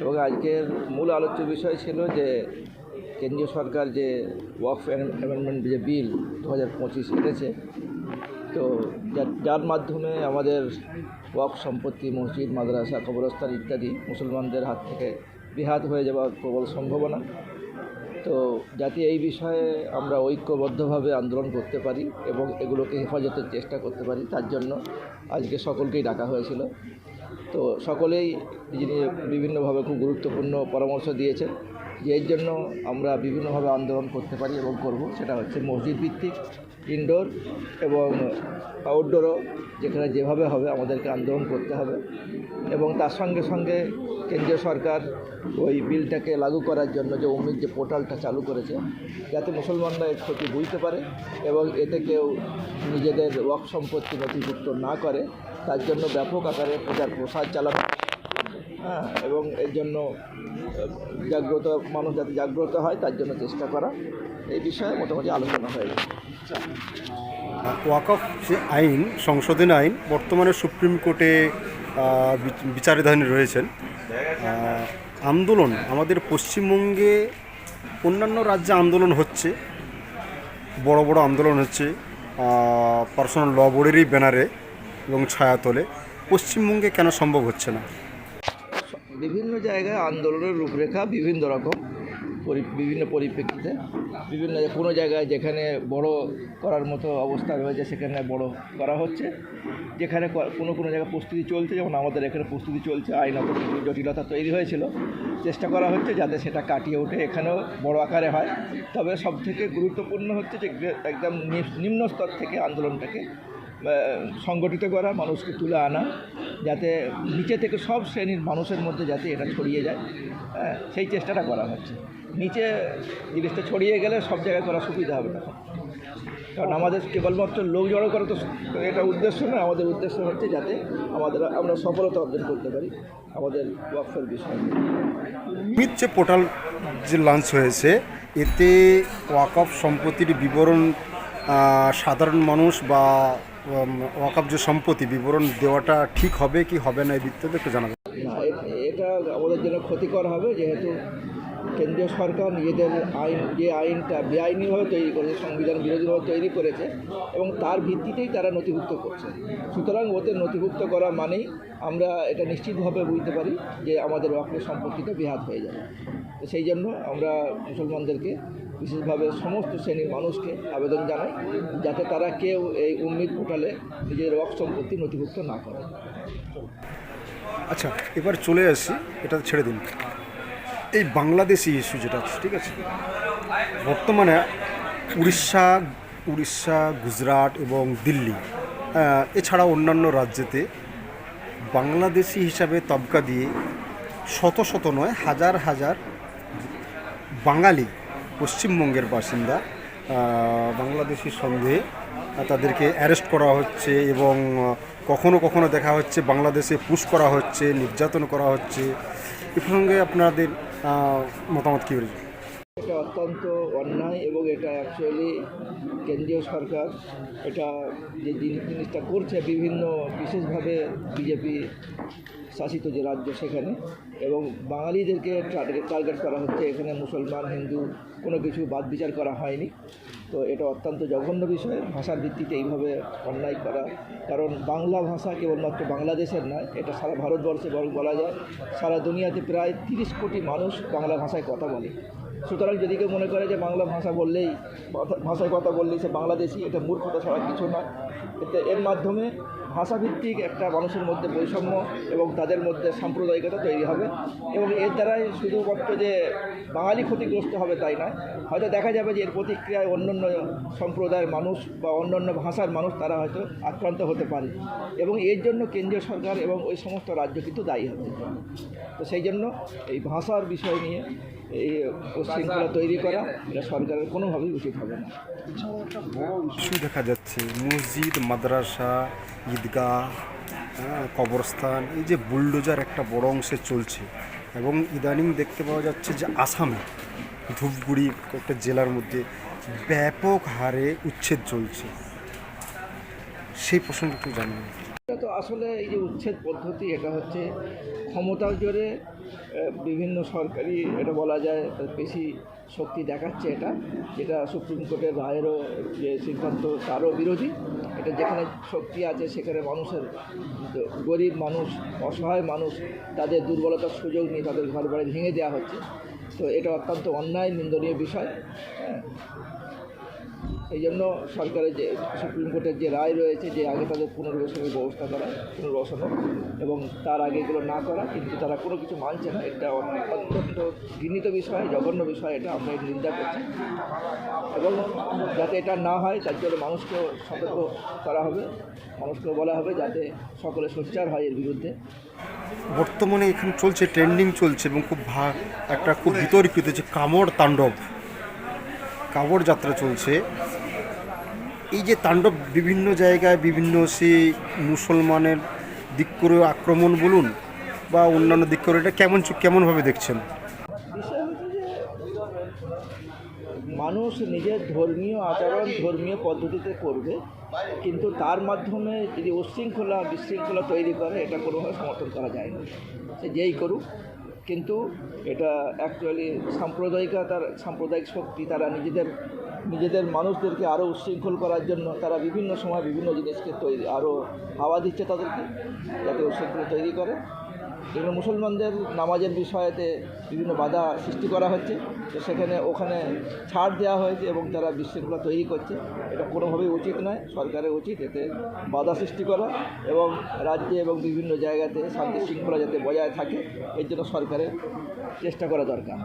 এবং আজকের মূল আলোচ্য বিষয় ছিল যে কেন্দ্রীয় সরকার যে ওয়াকফ অ্যামেন্ডমেন্ট যে বিল দু হাজার পঁচিশ এনেছে, তো যার মাধ্যমে আমাদের ওয়াকফ সম্পত্তি, মসজিদ, মাদ্রাসা, কবরস্থান ইত্যাদি মুসলমানদের হাত থেকে বিহাত হয়ে যাওয়ার প্রবল সম্ভাবনা। তো যাতে এই বিষয়ে আমরা ঐক্যবদ্ধভাবে আন্দোলন করতে পারি এবং এগুলোকে হেফাজতের চেষ্টা করতে পারি, তার জন্য আজকে সকলকেই ডাকা হয়েছিল। তো সকলেই যিনি বিভিন্নভাবে খুব গুরুত্বপূর্ণ পরামর্শ দিয়েছেন। যে এর জন্য আমরা বিভিন্নভাবে আন্দোলন করতে পারি এবং করব। সেটা হচ্ছে মসজিদ ভিত্তিক ইনডোর এবং আউটডোরও যেখানে যেভাবে হবে আমাদেরকে আন্দোলন করতে হবে। এবং তার সঙ্গে সঙ্গে কেন্দ্রীয় সরকার ওই বিলটাকে লাগু করার জন্য যে অমিত যে পোর্টালটা চালু করেছে, যাতে মুসলমানরা এর ক্ষতি বুঝতে পারে এবং এতে কেউ নিজেদের ওয়াক সম্পত্তি নথিভুক্ত না করে তার জন্য ব্যাপক আকারে প্রচার প্রসার চালানো হ্যাঁ এবং এর জন্য জাগ্রত, মানুষ যাতে জাগ্রত হয়, তার জন্য চেষ্টা করা। এই বিষয়ে মোটামুটি আলোচনা হয়ে গেছে। ওয়াকফ যে আইন, সংশোধন আইন, বর্তমানে সুপ্রিম কোর্টে বিচারাধীন রয়েছেন। আন্দোলন, আমাদের পশ্চিমবঙ্গে অন্যান্য রাজ্যে আন্দোলন হচ্ছে, বড় বড় আন্দোলন হচ্ছে পার্সোনাল ল বোর্ডেরই ব্যানারে এবং ছায়াতলে পশ্চিমবঙ্গে কেন সম্ভব হচ্ছে না? বিভিন্ন জায়গায় আন্দোলনের রূপরেখা বিভিন্ন রকম বিভিন্ন পরিপ্রেক্ষিতে। বিভিন্ন কোনো জায়গায় যেখানে বড় করার মতো অবস্থা রয়েছে, সেখানে বড় করা হচ্ছে। যেখানে কোনো কোনো জায়গায় প্রস্তুতি চলছে, যেমন আমাদের এখানে প্রস্তুতি চলছে, আইনত জটিলতা তৈরি হয়েছিল। চেষ্টা করা হচ্ছে যাতে সেটা কাটিয়ে উঠে এখানেও বড় আকারে হয়। তবে সবথেকে গুরুত্বপূর্ণ হচ্ছে যে, একদম নিম্ন স্তর থেকে আন্দোলনটাকে সংগঠিত করা, মানুষকে তুলে আনা, যাতে নিচে থেকে সব শ্রেণির মানুষের মধ্যে যাতে এটা ছড়িয়ে যায়। হ্যাঁ সেই চেষ্টাটা করা হচ্ছে। নিচে জিনিসটা ছড়িয়ে গেলে সব জায়গায় করা সুবিধা হবে না। কারণ আমাদের কেবলমাত্র লোক জড়ো করা তো এটা উদ্দেশ্য নয়, আমাদের উদ্দেশ্য হচ্ছে যাতে আমাদের, আমরা সফলতা অর্জন করতে পারি আমাদের বিষয়ে। মিত যে পোর্টাল যে লঞ্চ হয়েছে, এতে ওয়াকফ সম্পত্তির বিবরণ সাধারণ মানুষ বা উম, ওয়াকফ যে সম্পত্তি বিবরণ দেওয়াটা ঠিক হবে কি হবে না এই বৃত্তে একটু জানাবেন। এটা আমাদের জন্য ক্ষতিকর হবে যেহেতু কেন্দ্রীয় সরকার নিজেদের আইন, যে আইনটা বেআইনিভাবে তৈরি করেছে, সংবিধান বিরোধীভাবে তৈরি করেছে এবং তার ভিত্তিতেই তারা নথিভুক্ত করছে। সুতরাং ওতে নথিভুক্ত করা মানেই আমরা এটা নিশ্চিতভাবে বুঝতে পারি যে আমাদের ওয়াকফের সম্পত্তিটা বিহাত হয়ে যাবে। তো সেই জন্য আমরা মুসলমানদেরকে বিশেষভাবে সমস্ত শ্রেণির মানুষকে আবেদন জানাই, যাতে তারা কেউ এই উম্মিদ পোর্টালে নিজের ওয়াক সম্পত্তি নথিভুক্ত না করে। আচ্ছা এবার চলে আসি, এটা ছেড়ে দিন। এই বাংলাদেশি ইস্যু যেটা আছে, ঠিক আছে? বর্তমানে উড়িষ্যা উড়িষ্যা, গুজরাট এবং দিল্লি এছাড়া অন্যান্য রাজ্যেতে বাংলাদেশি হিসাবে তবকা দিয়ে শত শত নয়, হাজার হাজার বাঙালি পশ্চিমবঙ্গের বাসিন্দা বাংলাদেশি সন্দেহে তাদেরকে অ্যারেস্ট করা হচ্ছে এবং কখনো কখনো দেখা হচ্ছে বাংলাদেশে পুশ করা হচ্ছে, নির্যাতন করা হচ্ছে। এ প্রসঙ্গে আপনাদের আহ, মতামত কী রয়েছে এটা অত্যন্ত অন্যায় এবং এটা অ্যাকচুয়ালি কেন্দ্রীয় সরকার এটা যে জিনিস জিনিসটা করছে বিভিন্ন বিশেষভাবে বিজেপি শাসিত যে রাজ্য সেখানে এবং বাঙালিদেরকে টার্গেট টার্গেট করা হচ্ছে। এখানে মুসলমান, হিন্দু কোনো কিছু বাদ বিচার করা হয়নি। তো এটা অত্যন্ত জঘন্য বিষয়। ভাষার ভিত্তিতে এইভাবে অন্যায় করা। কারণ বাংলা ভাষা কেবলমাত্র বাংলাদেশের নয়, এটা সারা ভারতবর্ষে বরং বলা যায়। সারা দুনিয়াতে প্রায় তিরিশ কোটি মানুষ বাংলা ভাষায় কথা বলে। সুতরাং যদি কেউ মনে করে যে বাংলা ভাষা বললেই, ভাষায় কথা বললেই সে বাংলাদেশি, এটা মূর্খতা ছাড়া কিছু নয় এতে এর মাধ্যমে ভাষাভিত্তিক একটা মানুষের মধ্যে বৈষম্য এবং তাদের মধ্যে সাম্প্রদায়িকতা তৈরি হবে এবং এর দ্বারাই শুধুমাত্র যে বাঙালি ক্ষতিগ্রস্ত হবে তাই নয়, হয়তো দেখা যাবে যে এর প্রতিক্রিয়ায় অন্যান্য সম্প্রদায়ের মানুষ বা অন্যান্য ভাষার মানুষ তারা হয়তো আক্রান্ত হতে পারে এবং এর জন্য কেন্দ্রীয় সরকার এবং ওই সমস্ত রাজ্য কিন্তু দায়ী হবে। তো সেই জন্য এই ভাষার বিষয় নিয়ে এই শৃঙ্খলা তৈরি করা এটা সরকারের কোনোভাবেই উচিত হবে না। ইস্যু দেখা যাচ্ছে মসজিদ মাদ্রাসা ঈদগাহ হ্যাঁ, কবরস্থান এই যে বুলডোজার একটা বড় অংশে চলছে এবং ইদানিং দেখতে পাওয়া যাচ্ছে যে আসামে ধূপগুড়ি একটা জেলার মধ্যে ব্যাপক হারে উচ্ছেদ চলছে। সেই প্রসঙ্গে একটু জানাবেন। এটা তো আসলে এই যে উচ্ছেদ পদ্ধতি এটা হচ্ছে ক্ষমতার জোরে বিভিন্ন সরকারি এটা বলা যায়, বেশি শক্তি দেখাচ্ছে এটা, যেটা সুপ্রিম কোর্টের রায়েরও যে সিদ্ধান্ত তারও বিরোধী। এটা যেখানে শক্তি আছে সেখানে মানুষের, গরিব মানুষ, অসহায় মানুষ, তাদের দুর্বলতার সুযোগ নিয়ে তাদের ঘর বাড়ি ভেঙে দেওয়া হচ্ছে। তো এটা অত্যন্ত অন্যায়, নিন্দনীয় বিষয়। হ্যাঁ। এই জন্য সরকারের যে সুপ্রিম কোর্টের যে রায় রয়েছে যে আগে তাদের পুনর্বাসনের ব্যবস্থা করা, পুনর্বাসন এবং তার আগে এগুলো না করা, কিন্তু তারা কোনো কিছু মানছে না, এটা অত- অত্যন্ত ঘৃণিত বিষয়, জঘন্য বিষয়, এটা আমরা নিন্দা করছি। এবং যাতে এটা না হয়, তার জন্য মানুষকেও সতর্ক করা হবে, মানুষকেও বলা হবে যাতে সকলে সোচ্চার হয় এর বিরুদ্ধে। বর্তমানে এখানে চলছে ট্রেন্ডিং চলছে এবং খুব ভা একটা খুব বিতর্কিত যে কামড় তাণ্ডব। কামড় যাত্রা চলছে। এই যে তাণ্ডব বিভিন্ন জায়গায় বিভিন্ন সে মুসলমানের দিক করে আক্রমণ বলুন বা অন্যান্য দিক করে এটা কেমন কেমনভাবে দেখছেন? মানুষ নিজের ধর্মীয় আচরণ, ধর্মীয় পদ্ধতিতে করবে, কিন্তু তার মাধ্যমে যদি উশৃঙ্খলা বিশৃঙ্খলা তৈরি করে, এটা কোনোভাবে সমর্থন করা যায় না। সে যেই করুক কিন্তু এটা অ্যাকচুয়ালি সাম্প্রদায়িকতার, সাম্প্রদায়িক শক্তি, তারা নিজেদের নিজেদের মানুষদেরকে আরও উশৃঙ্খল করার জন্য তারা বিভিন্ন সময় বিভিন্ন জিনিসকে তৈরি আরও হাওয়া দিচ্ছে তাদেরকে, যাতে উশৃঙ্খল তৈরি করে। এগুলো মুসলমানদের নামাজের বিষয়েতে বিভিন্ন বাধা সৃষ্টি করা হচ্ছে। তো সেখানে ওখানে ছাড় দেওয়া হয়েছে এবং তারা বিশৃঙ্খলা তৈরি করছে। এটা কোনোভাবেই উচিত নয়। সরকারের উচিত এতে বাধা সৃষ্টি করা এবং রাজ্যে এবং বিভিন্ন জায়গাতে শান্তি শৃঙ্খলা যাতে বজায় থাকে, এর জন্য সরকারের চেষ্টা করা দরকার।